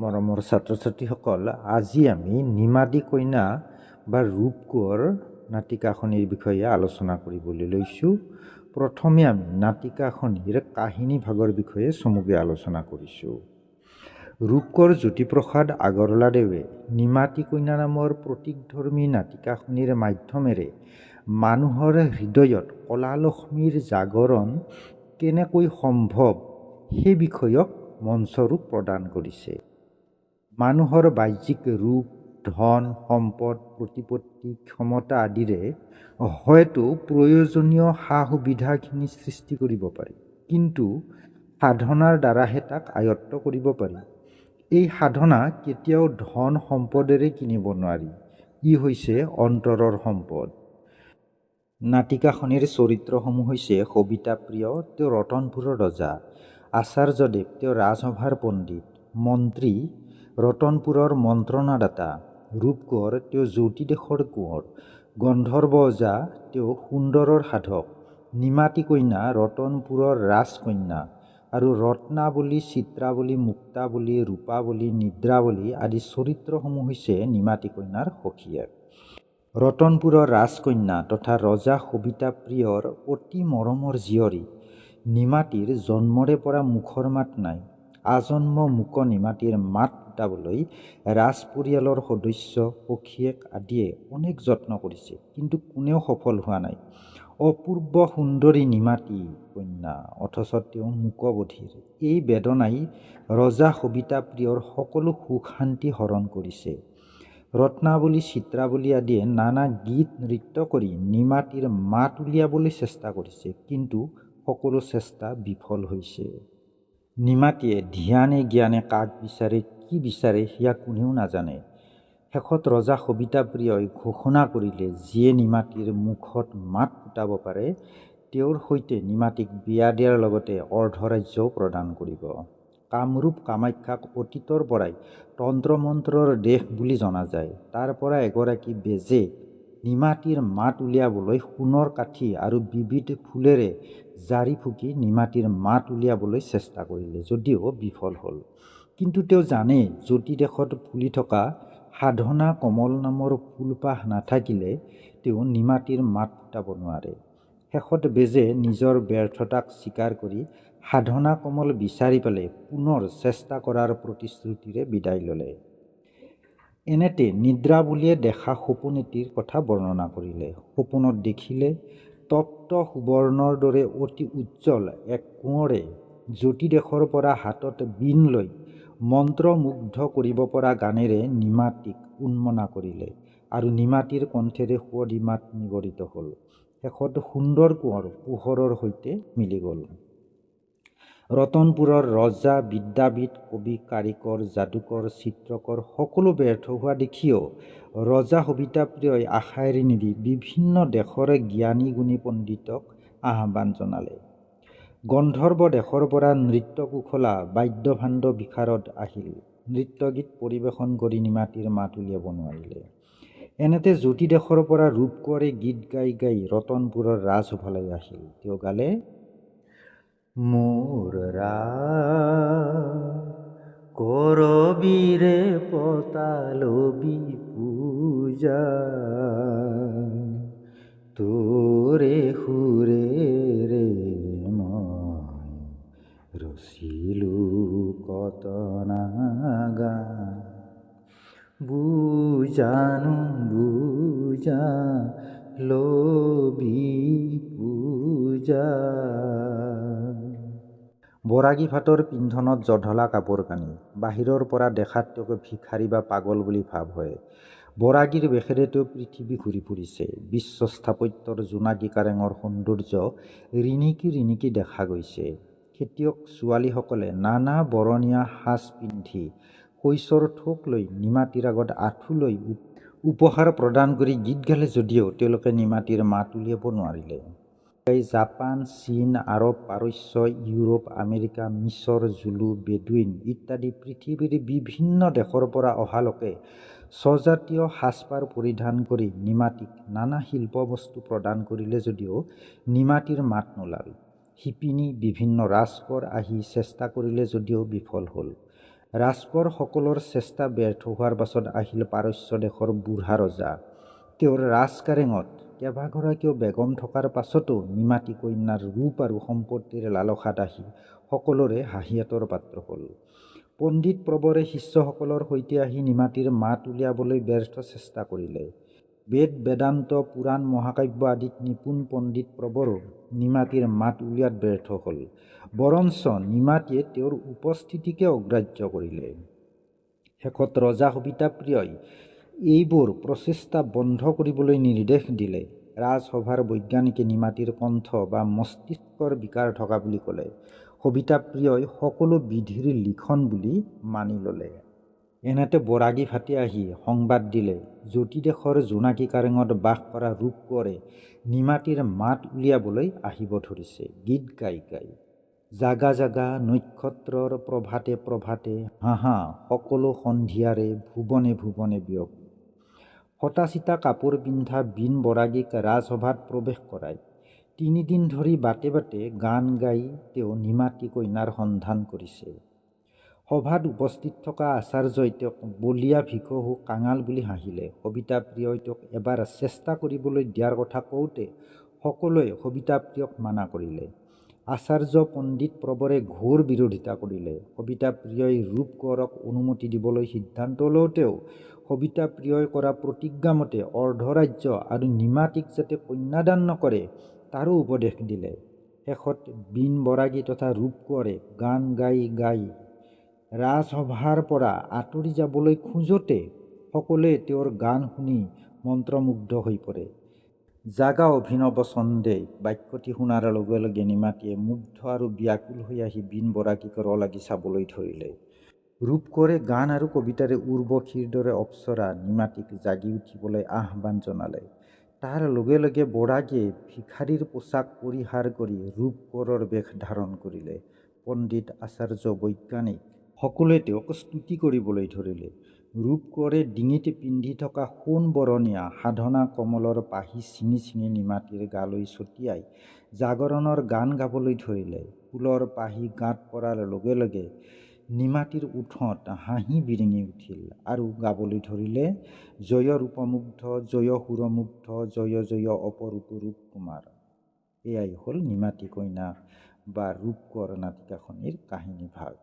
মৰমৰ ছাত্ৰ ছাত্ৰীসকল আজি আমি নিমাতী কন্যা বা ৰূপ কোঁৱৰ নাটিকাখনিৰ বিষয়ে আলোচনা কৰিবলৈ লৈছোঁ। প্ৰথমে আমি নাটিকাখনিৰ কাহিনী ভাগৰ বিষয়ে চমুকৈ আলোচনা কৰিছোঁ। ৰূপকোঁৱৰ জ্যোতিপ্ৰসাদ আগৰৱালাদেৱে নিমাতী কন্যা নামৰ প্ৰতীকধৰ্মী নাটিকাখনিৰ মাধ্যমেৰে মানুহৰ হৃদয়ত কলালক্ষ্মীৰ জাগৰণ কেনেকৈ সম্ভৱ সেই বিষয়ক মঞ্চৰূপ প্ৰদান কৰিছে। মানুহৰ বাহ্যিক ৰূপ ধন সম্পদ প্ৰতিপত্তি ক্ষমতা আদিৰে হয়তো প্ৰয়োজনীয় সা সুবিধাখিনি সৃষ্টি কৰিব পাৰি। কিন্তু সাধনাৰ দ্বাৰাহে তাক আয়ত্ত কৰিব পাৰি। এই সাধনা কেতিয়াও ধন সম্পদেৰে কিনিব নোৱাৰি। ই হৈছে অন্তৰৰ সম্পদ। নাটিকাখনিৰ চৰিত্ৰসমূহ হৈছে সবিতাপ্ৰিয় তেওঁ ৰতনপুৰৰ ৰজা আচাৰ্যদেৱ তেওঁ ৰাজসভাৰ পণ্ডিত মন্ত্ৰী ৰতনপুৰৰ মন্ত্ৰণাদাতা ৰূপকোঁৱৰ তেওঁ জ্যোতিদেশৰ কোঁৱৰ গন্ধৰ্ব ওজা তেওঁ সুন্দৰৰ সাধক নিমাতী কন্যা ৰতনপুৰৰ ৰাজকন্যা আৰু ৰত্নাৱলী চিত্ৰাৱলী মুক্তাৱলী ৰূপাৱলী নিদ্ৰাৱলী আদি চৰিত্ৰসমূহ হৈছে নিমাতী কন্যাৰ সখীয়েক। ৰতনপুৰৰ ৰাজকন্যা তথা ৰজা সবিতাপ্ৰিয়ৰ অতি মৰমৰ জীয়ৰী নিমাতীৰ জন্মৰে পৰা মুখৰ মাত নাই। আজন্ম মূক নিমাতীৰ মাত ফুটাবলৈ ৰাজ পৰিয়ালৰ সদস্য সখীয়েক আদিয়ে অনেক যত্ন কৰিছে কিন্তু কোনেও সফল হোৱা নাই। অপূৰ্ব সুন্দৰী নিমাতী কন্যা অথচ তেওঁ মূকবধিৰ। এই বেদনাই ৰজা সবিতাপ্ৰিয়ৰ সকলো সুখ শান্তি হৰণ কৰিছে। ৰত্নাৱলী চিত্ৰাৱলী আদিয়ে নানা গীত নৃত্য কৰি নিমাতীৰ মাত উলিয়াবলৈ চেষ্টা কৰিছে কিন্তু সকলো চেষ্টা বিফল হৈছে। নিমাতীয়ে ধ্যানে জ্ঞানে কাক বিচাৰে কি বিচাৰে সেয়া কোনেও নাজানে। শেষত ৰজা সবিতাপ্ৰিয়ই ঘোষণা কৰিলে যিয়ে নিমাতীৰ মুখত মাত ফুটাব পাৰে তেওঁৰ সৈতে নিমাতীক বিয়া দিয়াৰ লগতে অৰ্ধৰাজ্যও প্ৰদান কৰিব। কামৰূপ কামাখ্যাক অতীতৰ পৰাই তন্ত্ৰ মন্ত্ৰৰ দেশ বুলি জনা যায়। তাৰ পৰা এগৰাকী বেজে নিমাতীৰ মাত উলিয়াবলৈ সোণৰ কাঠি আৰু বিবিধ ফুলেৰে জাৰি ফুকি নিমাতীৰ মাত উলিয়াবলৈ চেষ্টা কৰিলে যদিও বিফল হ'ল। কিন্তু তেওঁ জানে জ্যোতিদেশত ফুলি থকা সাধনা কমল নামৰ ফুলপাহ নাথাকিলে তেওঁ নিমাতীৰ মাত ফুটাব নোৱাৰে। শেষত বেজে নিজৰ ব্যৰ্থতাক স্বীকাৰ কৰি সাধনা কমল বিচাৰি পালে পুনৰ চেষ্টা কৰাৰ প্ৰতিশ্ৰুতিৰে বিদায় ল'লে। এনেতে নিদ্ৰাৱলীয়ে দেখা সপোন এটিৰ কথা বৰ্ণনা কৰিলে। সপোনত দেখিলে তপ্ত সুবৰ্ণৰ দৰে অতি উজ্জ্বল এক কোঁৱৰে জ্যোতিদেশৰ পৰা হাতত বীণ লৈ মন্ত্ৰমুগ্ধ কৰিব পৰা গানেৰে নিমাতীক উন্মনা কৰিলে আৰু নিমাতীৰ কণ্ঠেৰে সুৱদী মাত নিগৰিত হ'ল। শেষত সুন্দৰ কোঁৱৰ পোহৰৰ সৈতে মিলি গ'ল। ৰতনপুৰৰ ৰজা বিদ্যাবিদ কবি কাৰিকৰ যাদুকৰ চিত্ৰকৰ সকলো ব্যৰ্থ হোৱা দেখিও ৰজা সবিতাপ্ৰিয়ই আশা এৰি নিদি বিভিন্ন দেশৰ জ্ঞানী গুণী পণ্ডিতক আহ্বান জনালে। গন্ধৰ্ব দেশৰ পৰা নৃত্যকুশলা বাদ্যভাণ্ড বিশাৰদ আহিল। নৃত্যগীত পৰিৱেশন কৰি নিমাতীৰ মাত উলিয়াব নোৱাৰিলে। এনেতে জ্যোতিদেশৰ পৰা ৰূপকোঁৱৰে গীত গাই গাই ৰতনপুৰৰ ৰাজসভালৈ আহিল। তেওঁ গালে মোর করবি রে পতালবি পূজা তোরে হুরে রে রসিলু কত নাগা। বুজানু বুজা লোবি পূজা বৰাগী ভাতৰ পিন্ধনত জধলা কাপোৰ কানি বাহিৰৰ পৰা দেখাত তেওঁক ভিখাৰী বা পাগল বুলি ভাৱ হয়। বৰাগীৰ বেশেৰে তেওঁ পৃথিৱী ঘূৰি ফুৰিছে। বিশ্ব স্থাপত্যৰ জোনাকী কাৰেঙৰ সৌন্দৰ্য ৰিণিকি ৰিণিকি দেখা গৈছে। খেতিয়ক ছোৱালীসকলে নানা বৰণীয়া সাজ পিন্ধি শস্যৰ ঠোক লৈ নিমাতীৰ আগত আঁঠু লৈ উপহাৰ প্ৰদান কৰি গীত গালে যদিও তেওঁলোকে নিমাতীৰ মাত উলিয়াব নোৱাৰিলে। জাপান চীন আৰৱ পাৰস্য ইউৰোপ আমেৰিকা মিছৰ জুলু বেডুইন ইত্যাদি পৃথিৱীৰ বিভিন্ন দেশৰ পৰা অহা লোকে স্বজাতীয় সাজপাৰ পৰিধান কৰি নিমাতীক নানা শিল্পবস্তু প্ৰদান কৰিলে যদিও নিমাতীৰ মাত নোলাল। শিপিনী বিভিন্ন ৰাজকোঁৱৰ আহি চেষ্টা কৰিলে যদিও বিফল হ'ল। ৰাজকোঁৱৰ সকলৰ চেষ্টা ব্যৰ্থ হোৱাৰ পাছত আহিল পাৰস্য দেশৰ বুঢ়া ৰজা। তেওঁৰ ৰাজকাৰেঙত কেইবাগৰাকীও বেগম থকাৰ পাছতো নিমাতী কন্যাৰ ৰূপ আৰু সম্পত্তিৰ লালসাত আহি সকলোৰে হাঁহিয়াতৰ পাত্ৰ হ'ল। পণ্ডিত প্ৰবৰে শিষ্যসকলৰ সৈতে আহি নিমাতীৰ মাত উলিয়াবলৈ ব্যৰ্থ চেষ্টা কৰিলে। বেদ বেদান্ত পুৰাণ মহাকাব্য আদিত নিপুণ পণ্ডিত প্ৰবৰো নিমাতীৰ মাত উলিওৱাত ব্যৰ্থ হ'ল। বৰঞ্চ নিমাতীয়ে তেওঁৰ উপস্থিতিকে অগ্ৰাহ্য কৰিলে। শেষত ৰজা সবিতাপ্ৰিয়ই এইবোৰ প্ৰচেষ্টা বন্ধ কৰিবলৈ নিৰ্দেশ দিলে। ৰাজসভাৰ বৈজ্ঞানিকে নিমাতীৰ কণ্ঠ বা মস্তিষ্কৰ বিকাৰ থকা বুলি ক'লে। সবিতাপ্ৰিয়ই সকলো বিধিৰ লিখন বুলি মানি ল'লে। এনেতে বৰাগী ফাটি আহি সংবাদ দিলে জ্যোতিদেশৰ জোনাকী কাৰেঙত বাস কৰা ৰূপকোঁৱৰে নিমাতীৰ মাত উলিয়াবলৈ আহিব ধৰিছে গীত গাই গাই। জাগা জাগা নক্ষত্ৰৰ প্ৰভাতে প্ৰভাতে হাঁহা সকলো সন্ধিয়াৰে ভুৱনে ভুৱনে বিয়পি। ফটা চিটা কাপোৰ পিন্ধা বীন বৰাগীক ৰাজসভাত প্ৰৱেশ কৰায় তিনিদিন ধৰি বাটে বাটে গান গাই তেওঁ নিমাতী কন্যাৰ সন্ধান কৰিছে। সভাত উপস্থিত থকা আচাৰ্যই তেওঁক বলিয়া ভিকহু কাঙাল বুলি হাঁহিলে। সবিতাপ্ৰিয়ই তেওঁক এবাৰ চেষ্টা কৰিবলৈ দিয়াৰ কথা কওঁতে সকলোৱে সবিতাপ্ৰিয়ক মানা কৰিলে। আচাৰ্য পণ্ডিত প্ৰবৰে ঘোৰ বিৰোধিতা কৰিলে। সবিতাপ্ৰিয়ই ৰূপকোঁৱৰক অনুমতি দিবলৈ সিদ্ধান্ত লওঁতেও সবিতাপ্ৰিয়ই কৰা প্ৰতিজ্ঞামতে অৰ্ধৰাজ্য আৰু নিমাতীক যাতে কন্যাদান নকৰে তাৰো উপদেশ দিলে। শেষত বীন বৰাগী তথা ৰূপকোঁৱৰে গান গাই গাই ৰাজসভাৰ পৰা আঁতৰি যাবলৈ খোজোতে সকলোৱে তেওঁৰ গান শুনি মন্ত্ৰমুগ্ধ হৈ পৰে। জাগা অভিনৱ ছন্দে বাক্যটি শুনাৰ লগে লগে নিমাতীয়ে মুগ্ধ আৰু ব্যাকুল হৈ আহি বীন বৰাগীক ৰ লাগি চাবলৈ ধৰিলে। ৰূপকোঁৱৰে গান আৰু কবিতাৰে উৰ্বশীৰ দৰে অপ্সৰা, নিমাতীক জাগি উঠিবলৈ আহ্বান জনালে। তাৰ লগে লগে বৰাগীয়ে ভিখাৰীৰ পোছাক পৰিহাৰ কৰি ৰূপকোঁৱৰৰ বেশ ধাৰণ কৰিলে। পণ্ডিত আচাৰ্য বৈজ্ঞানিক সকলোৱে তেওঁক স্তুতি কৰিবলৈ ধৰিলে। ৰূপকোঁৱৰে ডিঙিত পিন্ধি থকা সোণ বৰণীয়া, সাধনা কমলৰ পাহি ছিঙি ছিঙি নিমাতীৰ গালৈ ছটিয়াই জাগৰণৰ গান গাবলৈ ধৰিলে। ফুলৰ পাহি গাত পৰাৰ লগে লগে নিমাতীৰ ওঠত হাঁহি বিৰিঙি উঠিল আৰু গাবলৈ ধৰিলে জয় ৰূপমুগ্ধ জয় সুৰমুগ্ধ জয় জয় অপৰূপ ৰূপ কুমাৰ এয়াই হ'ল নিমাতী কইনা বা ৰূপকোঁৱৰ নাটিকাখনিৰ কাহিনী ভাগ।